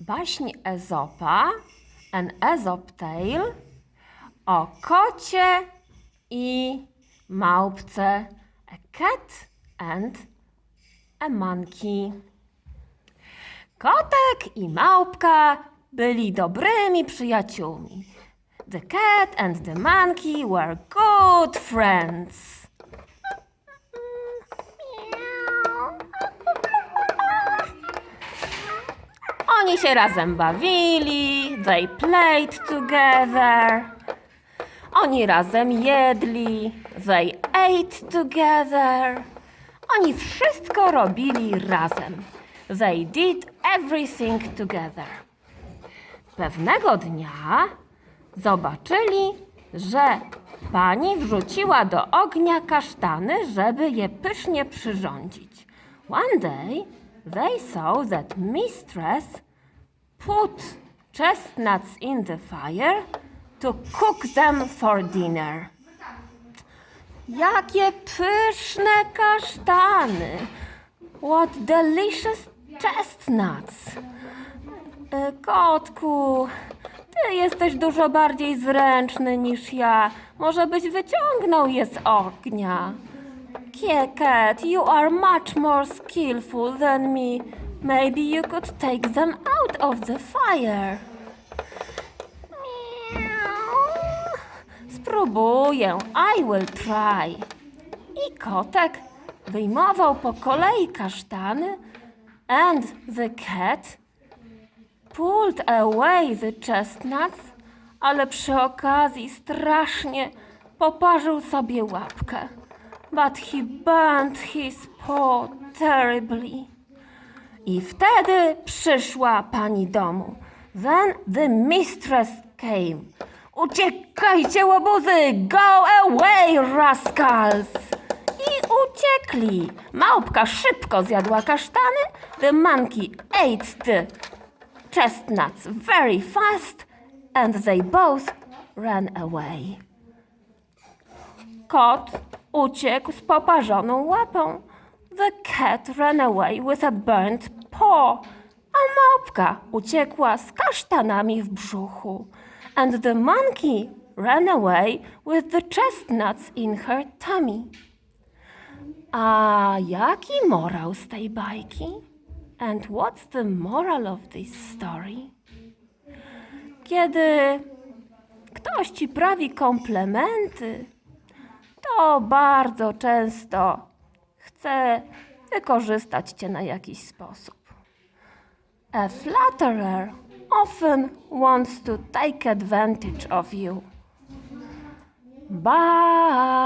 baśń Ezopa, An Aesop Tale, o kocie i małpce, A cat and a monkey. Kotek i małpka byli dobrymi przyjaciółmi. The cat and the monkey were good friends. Oni się razem bawili, they played together. Oni razem jedli, they ate together. Oni wszystko robili razem. They did everything together. Pewnego dnia zobaczyli, że pani wrzuciła do ognia kasztany, żeby je pysznie przyrządzić. One day they saw that mistress put chestnuts in the fire to cook them for dinner. Jakie pyszne kasztany! What delicious chestnuts! E, Kotku, ty jesteś dużo bardziej zręczny niż ja. Może byś wyciągnął je z ognia. Cat, you are much more skillful than me. Maybe you could take them out of the fire. Miau. Spróbuję. I will try. I kotek wyjmował po kolei kasztany and the cat pulled away the chestnuts, ale przy okazji strasznie poparzył sobie łapkę. But he burnt his paw terribly. I wtedy przyszła pani domu. Then the mistress came. Uciekajcie, łobuzy! Go away, rascals! I uciekli. Małpka szybko zjadła kasztany. The monkey ate the chestnuts very fast and they both ran away. Kot uciekł z poparzoną łapą. The cat ran away with a burnt paw. A małpka uciekła z kasztanami w brzuchu. And the monkey ran away with the chestnuts in her tummy. A jaki morał z tej bajki? And what's the moral of this story? Kiedy ktoś ci prawi komplementy, to bardzo często chce wykorzystać cię na jakiś sposób. A flatterer often wants to take advantage of you. Bye.